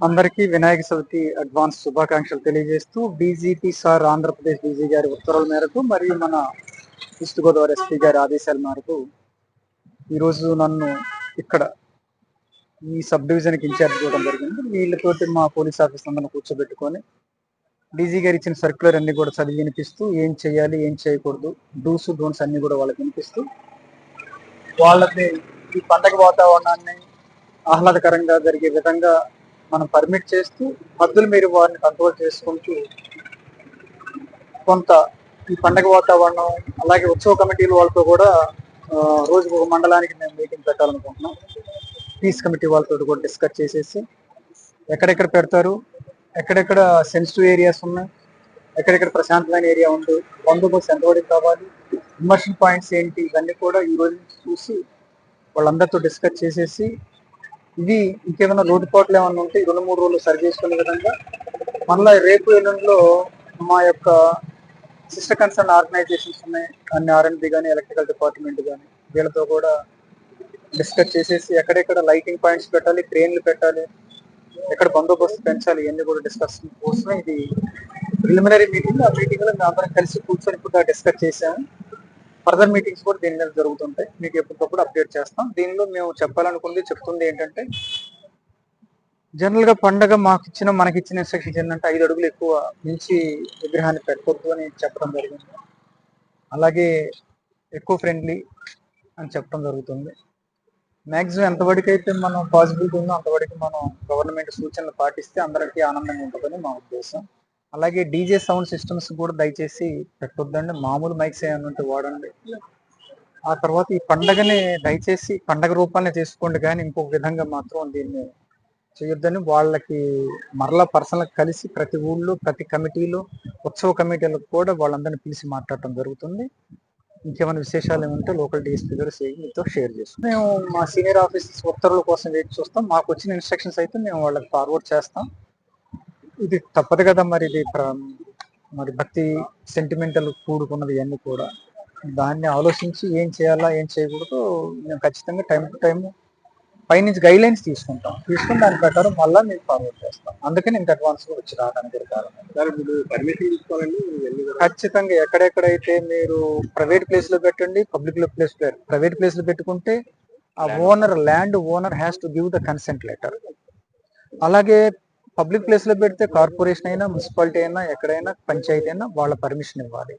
అందరికీ వినాయక చవితి అడ్వాన్స్ శుభాకాంక్షలు తెలియజేస్తూ డీజీపీ సార్ ఆంధ్రప్రదేశ్ డీజీ గారి ఉత్తర్వుల మేరకు మరియు మన ఈస్ట్ గోదావరి ఎస్పీ గారి ఆదేశాల మేరకు ఈరోజు నన్ను ఇక్కడ ఈ సబ్ డివిజన్కి ఇన్ఛార్జ్ చేయడం జరిగింది. వీళ్ళతోటి మా పోలీస్ ఆఫీస్ అందరిని కూర్చోబెట్టుకొని డీజీ గారు ఇచ్చిన సర్క్యులర్ అన్ని కూడా చదివి వినిపిస్తూ ఏం చేయాలి ఏం చేయకూడదు డూస్ డోన్స్ అన్ని కూడా వాళ్ళకి వినిపిస్తూ వాళ్ళకి ఈ పండగ వాతావరణాన్ని ఆహ్లాదకరంగా జరిగే విధంగా మనం పర్మిట్ చేస్తూ హద్దులు మీరు వారిని కంట్రోల్ చేసుకుంటూ కొంత ఈ పండగ వాతావరణం అలాగే ఉత్సవ కమిటీల వాళ్ళతో కూడా రోజు రోజుకు ఒక మండలానికి మేము మీటింగ్ పెట్టాలనుకుంటున్నాం. పీస్ కమిటీ వాళ్ళతో కూడా డిస్కస్ చేసేసి ఎక్కడెక్కడ పెడతారు ఎక్కడెక్కడ సెన్సిటివ్ ఏరియాస్ ఉన్నాయి ఎక్కడెక్కడ ప్రశాంతమైన ఏరియా ఉంది బందోబస్తు ఎంతవరకు కావాలి ఇమర్షన్ పాయింట్స్ ఏంటి ఇవన్నీ కూడా ఈ రోజు చూసి వాళ్ళందరితో డిస్కస్ చేసేసి ఇది ఇంకేమైనా లోటుపాట్లు ఏమైనా ఉంటే రెండు మూడు రోజులు సరి చేసుకునే విధంగా మళ్ళీ రేపు ఎల్లుండిలో మా యొక్క సిస్టర్ కన్సర్న్ ఆర్గనైజేషన్స్ ఉన్నాయి అన్ని ఆర్ఎండ్బి కానీ ఎలక్ట్రికల్ డిపార్ట్మెంట్ కానీ వీళ్ళతో కూడా డిస్కస్ చేసేసి ఎక్కడెక్కడ లైటింగ్ పాయింట్స్ పెట్టాలి క్రేన్లు పెట్టాలి ఎక్కడ బందోబస్తు పెంచాలి ఇవన్నీ కూడా డిస్కస్ కోసమే ఇది ప్రిలిమినరీ మీటింగ్ ఆ మీటింగ్లో మేము అందరం కలిసి కూర్చొని ఇప్పుడు డిస్కస్ చేశాము. ఫర్దర్ మీటింగ్స్ కూడా దీని మీద జరుగుతుంటాయి. మీకు ఎప్పటికప్పుడు అప్డేట్ చేస్తాం. దీనిలో మేము చెప్పాలనుకుంది చెప్తుంది ఏంటంటే జనరల్గా పండగ మాకు ఇచ్చిన మనకి ఇచ్చిన ఇన్స్ట్రక్షన్స్ ఏంటంటే ఐదు అడుగులు ఎక్కువ మించి విగ్రహాన్ని పెట్టకూడదు అని చెప్పడం జరిగింది. అలాగే ఎక్కువ ఫ్రెండ్లీ అని చెప్పడం జరుగుతుంది. మ్యాక్సిమం ఎంతవరకు అయితే మనం పాసిబిలిటీ ఉందో అంతవరకు మనం గవర్నమెంట్ సూచనలు పాటిస్తే అందరికీ ఆనందంగా ఉంటుందని మా ఉద్దేశం. అలాగే డీజే సౌండ్ సిస్టమ్స్ కూడా దయచేసి పెట్టొద్దండి. మామూలు మైక్స్ ఏమైనా ఉంటే వాడండి. ఆ తర్వాత ఈ పండగని దయచేసి పండగ రూపాన్ని చేసుకోండి. కానీ ఇంకొక విధంగా మాత్రం దీన్ని చేయొద్దని వాళ్ళకి మరలా పర్సనల్ కలిసి ప్రతి ఊళ్ళో ప్రతి కమిటీలో ఉత్సవ కమిటీలకు కూడా వాళ్ళందరినీ పిలిచి మాట్లాడటం జరుగుతుంది. ఇంకేమైనా విశేషాలు ఏమంటే లోకల్ డిఎస్పీ గారు మీతో షేర్ చేస్తాం మేము మా సీనియర్ ఆఫీసర్స్ ఉత్తర్వుల కోసం వెయిట్ చూస్తాం. మాకు వచ్చిన ఇన్స్ట్రక్షన్స్ అయితే మేము వాళ్ళకి ఫార్వర్డ్ చేస్తాం. ఇది తప్పదు కదా మరి ఇది మరి భక్తి సెంటిమెంటల్ కూడుకున్నది ఇవన్నీ కూడా. దాన్ని ఆలోచించి ఏం చేయాలా ఏం చేయకూడదు మేము ఖచ్చితంగా టైం టు టైం పైనుంచి గైడ్ లైన్స్ తీసుకుంటాం. తీసుకుని దాని ప్రకారం మళ్ళీ మేము ఫార్వర్డ్ చేస్తాం. అందుకని ఇంత అడ్వాన్స్గా వచ్చి రావడానికి కారణం కూడా. ఖచ్చితంగా ఎక్కడెక్కడైతే మీరు ప్రైవేట్ ప్లేస్లో పెట్టండి పబ్లిక్లో ప్లేస్ ప్రైవేట్ ప్లేస్లో పెట్టుకుంటే ఆ owner land owner has to give the consent letter అలాగే పబ్లిక్ ప్లేస్లో పెడితే కార్పొరేషన్ అయినా మున్సిపాలిటీ అయినా ఎక్కడైనా పంచాయతీ అయినా వాళ్ళ పర్మిషన్ ఇవ్వాలి.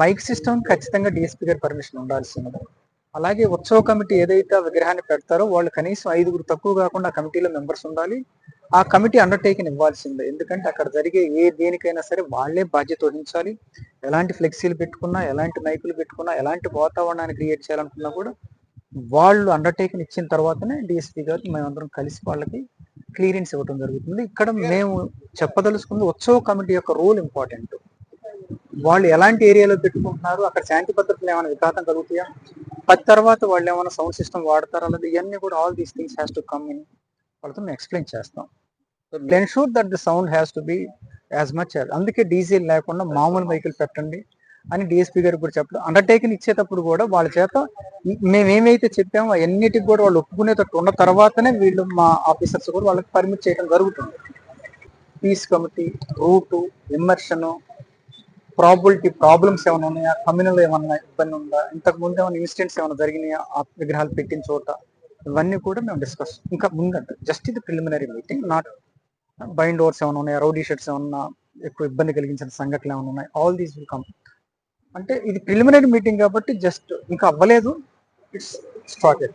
మైక్ సిస్టమ్ ఖచ్చితంగా డిఎస్పీ గారి పర్మిషన్ ఉండాల్సింది. అలాగే ఉత్సవ కమిటీ ఏదైతే ఆ విగ్రహాన్ని పెడతారో వాళ్ళు కనీసం ఐదుగురు తక్కువ కాకుండా కమిటీలో మెంబర్స్ ఉండాలి. ఆ కమిటీ అండర్టేకింగ్ ఇవ్వాల్సిందే. ఎందుకంటే అక్కడ జరిగే ఏ దేనికైనా సరే వాళ్ళే బాధ్యత వహించాలి. ఎలాంటి ఫ్లెక్సీలు పెట్టుకున్నా ఎలాంటి మైకులు పెట్టుకున్నా ఎలాంటి వాతావరణాన్ని క్రియేట్ చేయాలనుకున్నా కూడా వాళ్ళు అండర్టేకింగ్ ఇచ్చిన తర్వాతనే డిఎస్పీ గారు మేమందరం కలిసి వాళ్ళకి క్లియరెన్స్ ఇవ్వడం జరుగుతుంది. ఇక్కడ మేము చెప్పదలుచుకుంది ఉత్సవ కమిటీ యొక్క రోల్ ఇంపార్టెంట్. వాళ్ళు ఎలాంటి ఏరియాలో పెట్టుకుంటున్నారు అక్కడ శాంతి భద్రతలు ఏమైనా విఘాతం కలుగుతాయా? పది తర్వాత వాళ్ళు ఏమైనా సౌండ్ సిస్టమ్ వాడతారా? లేదా ఇవన్నీ కూడా all these things has to come in వాళ్ళతో మేము ఎక్స్ప్లెయిన్ చేస్తాం. Ensure that the sound has to be as much అందుకే డీజిల్ లేకుండా మామూలు వెహికల్ పెట్టండి. అని డిఎస్పీ గారు కూడా చెప్పడం అండర్టేకింగ్ ఇచ్చేటప్పుడు కూడా వాళ్ళ చేత మేమేమైతే మేము ఏమైతే చెప్పామో అన్నిటికి కూడా వాళ్ళు ఒప్పుకునేటట్టు ఉన్న తర్వాతనే వీళ్ళు మా ఆఫీసర్స్ కూడా వాళ్ళకి పర్మిట్ చేయడం జరుగుతుంది. Peace committee route immersion probability problems ఏమైనా ఉన్నాయా? కమ్యూనల్ ఏమన్నా ఇబ్బంది ఉందా? ఇంతకు ముందు ఏమైనా ఇన్సిడెంట్స్ ఏమైనా జరిగినాయా? ఆ విగ్రహాలు పెట్టిన చోట? ఇవన్నీ కూడా మేము డిస్కస్ ఇంకా ముందంట జస్ట్ ఇది preliminary meeting not bind overs ఏమైనా ఉన్నాయా? రౌడీ షర్ట్స్ ఏమన్నా ఎక్కువ ఇబ్బంది కలిగించిన సంఘటనలు ఏమైనా ఉన్నాయి? ఆల్ దీస్ విల్ కమ్ అంటే ఇది ప్రిలిమినరీ మీటింగ్ కాబట్టి జస్ట్ ఇంకా అవ్వలేదు. It's started